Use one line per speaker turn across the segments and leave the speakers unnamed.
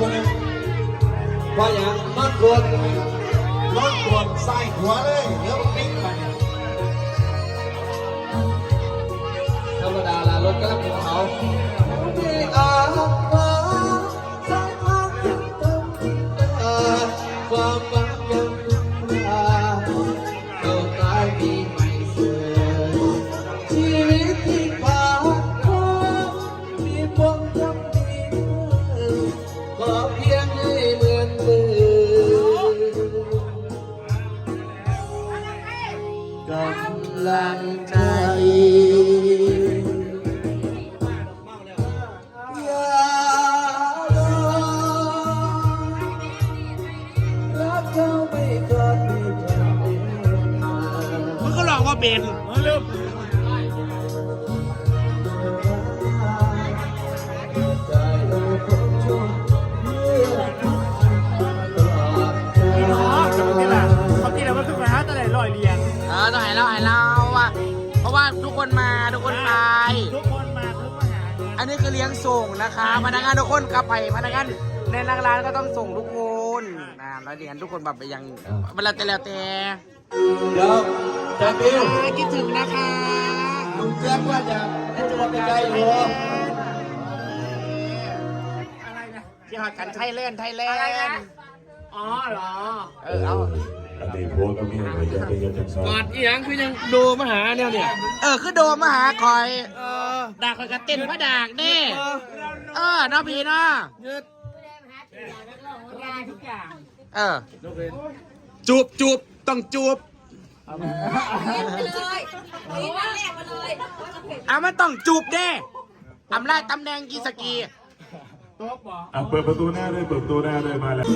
คนหนึง
เพราอย่างนอนรวน
รถตรวจใส่หัวเลยเดี๋ยวปิ้งไป
ธรรมดาละรถก็รับของเขา คือมาหาตะ
ไหนลอยเลียง
เออต้องให้เราให้เราว่าเพราะว่าทุกคนมาทุกคนไป
ทุกคนมาทุกมาหา
อันนี้คือเลี้ยงส่งนะคะ พนักงานทุกคนกลับไปพนักงานในร้านก็ต้องส่งทุกคนนะแล้วเรียนทุกคนแบบไปยังเวลาแต่แล้วแต่
เดี๋ยวจะบิว
คิดถึงนะคะ
ลุงแจ็คว่าจะให้ตัวไปไกลอยู่
ที่หอดกันไทยแลนด์ไทยแลนด์
อ๋อเหรอ
เออเอา
อันนี้โพสต์ก็มีอะไรเยอะไปเยอะจังซอก
อดอีหยังคือยังดูมาหาเนี่ยเนี่ย
เออคือโดมมาหาคอย
เออ
ดากคอยกระเต้นพระดากเด้เออเนาะพี่เนาะ
ยืด
เออ
จูบจูบ ต้องจูบ
เลยนี่มาแรกมาเลย
อะมันต้องจูบเด้อำลาตำแหน่งกีสกี
อะเปิดประตูหน้าเลยเปิดประตูหน้าเลยมาแล้
ว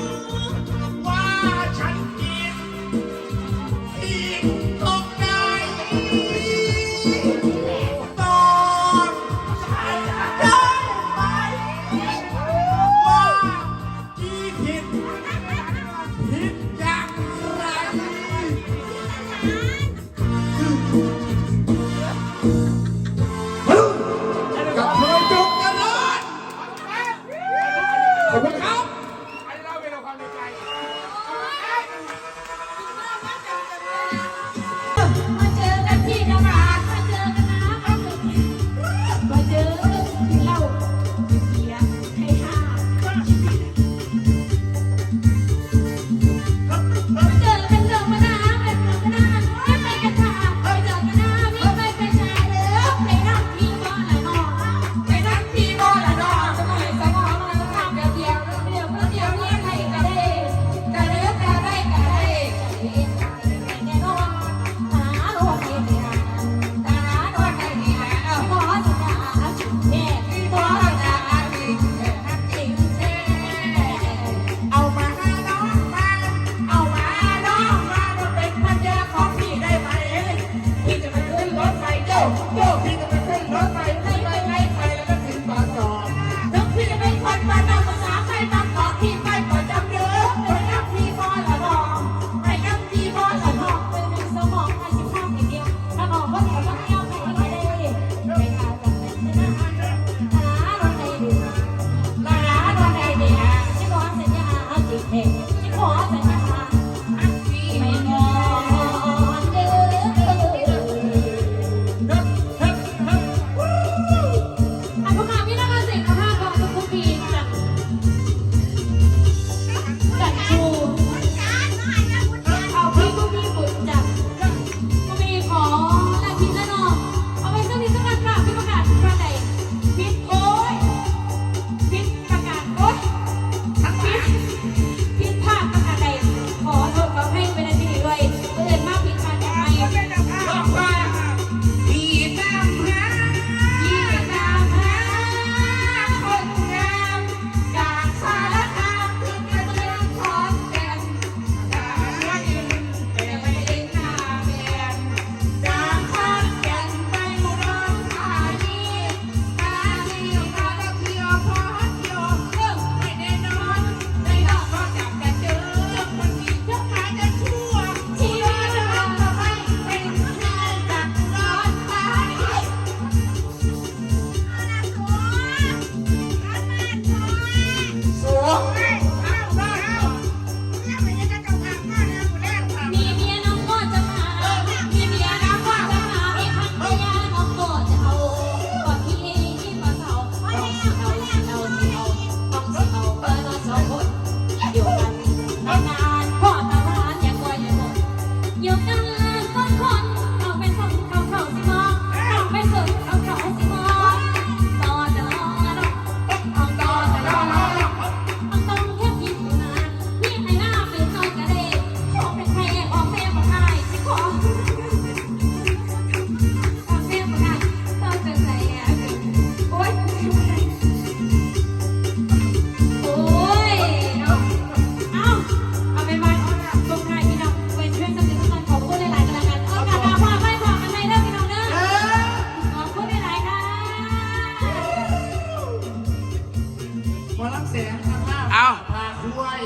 เอา
พาด้วย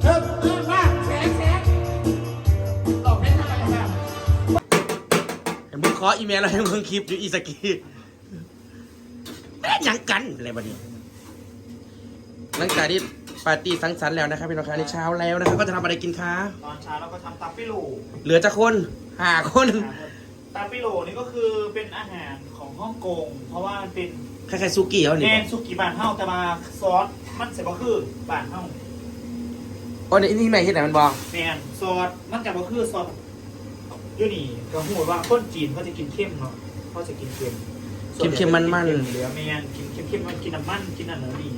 เพิ่มเพิ่มมากแสงแสงออกได้ทำไมครับ
เห็นมึงขออีเมลอะไรให้มึงคลิปอยู่อีสกีแม่งหยังกันอะไรบ้านี้หลังจากที่ปาร์ตี้สังสรรค์แล้วนะครับพี่น้องครับในเช้าแล้วนะครับก็จะทำอะไรกินคะ
ตอนเช้าเราก็ทำตับปิโล
เหลือจะคนห้าคน
ตับปิโลนี่ก็คือเป็นอาหารของฮ่องกง เพราะว่ามันเป็น
ค ล้ายๆซูกี้เขา
แก
เนี่ย
งสุกี้บานเฮาแต่มาซอสมันเสร็จก็คือบานเฮา
โอ้ยนี่แม่เห็นไหนมันบอก
แมนซอสมันจะก็คือซอสอยู่นี่ก็หูว่าคนจีนเขาจะกินเข้มเนาะเขาจะกินเค็มส่วใหญ่
เค็มๆมัน
เหลือแมนกินเค็มๆมันกินน้ำมันกินอันนั้นนี่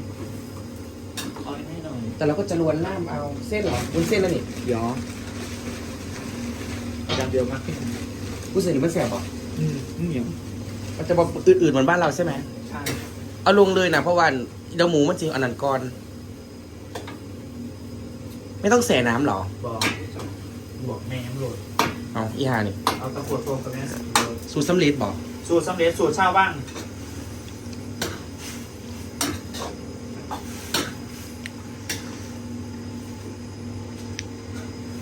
เอาอันนี้หน่อย
ๆแต่เราก็จะลวนล่ามเอาเส้นเหรอวุ้นเส้นแล้วนี่
เดี๋ยวอย่างเดียวมั้ย
วุ้นเส้นนี่มันแสบป่ะ
อืมเหนียว
มันจะบอกอื่นๆเหมือนบ้านเราใช่ไหม
ใช่
เอาลงเลยนะเพราะว่าเดี๋ยวหมูมันจริงอันนั้นก่อน ไม่ต้องแส่น้ำเหรอ
บอกบอกแม่มโหลด
เอาอีหานี่
เอาตะขวดโฟมกับแม่สักโลด
สูตรสำเร็จบอก
สูตรสำเร็จสูตรชาวบ้าง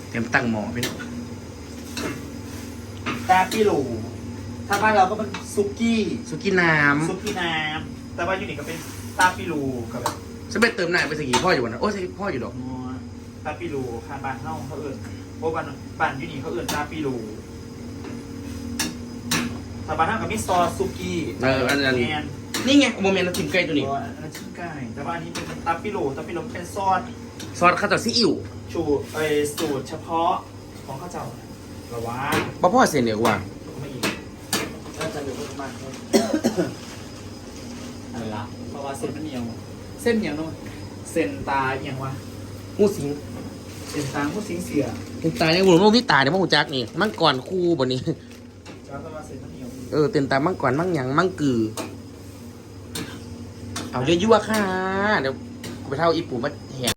เตรียมตั้งหม้อพี่น้อง
ตาปิโล ถ้าบ้านเราก็เป็นซุกี้
สุกี้น้
ซุกี้น้ำแต่ว่ายูนิคก็เป็นตาปิโลกับแบบำ
ฉันไปเติมน้ำไปสกีพ่ออยู่วันนั้นโอ้ยพ่ออยู่ดอก
นัวตาปิโลค่ะบ้านเฮาเขาเอิญโอ้บ้านบ้านยูนิคเขาเอิญตาปิโลถ้าบ้านเฮาก็มีซอสซุกี้
เอออันนั้น
แมน
นี่ไงโมเมนต์เรากินไก่ตัวนี้
ตัวอันนั้นชิ้นไก่แต่ว่าอันนี้เป็นตาปิโลตาปิโลเป็นซอส
ซอสข้าวเจ้าซีอิ๊ว
ชูเอยสูตรเฉพาะของข้าวเจ้าหรอวะ
พ่อพ่อเสียเหนือกว่า
ไม่อีกน่า จะเหลือประมาณนี้อะไรละเพราะว่าเส้นมันเหนียว เส้นเหนียวนู่นเส้นตาเอียงวะ
งูสิง
เส้นตาผู้สิงเสีย
เป็นตาเนี่ยหมุนว่าพี่ตาเนี่ยมังหูจักนี่มังกรคู่บนนี้
แล้วก็มาเส้นมันเหนียว
เออเต็นตามังกรมังหยังมังกือ เอาเยอะๆค่ะเดี๋ยวกูไปเท่าอีปูมาแหก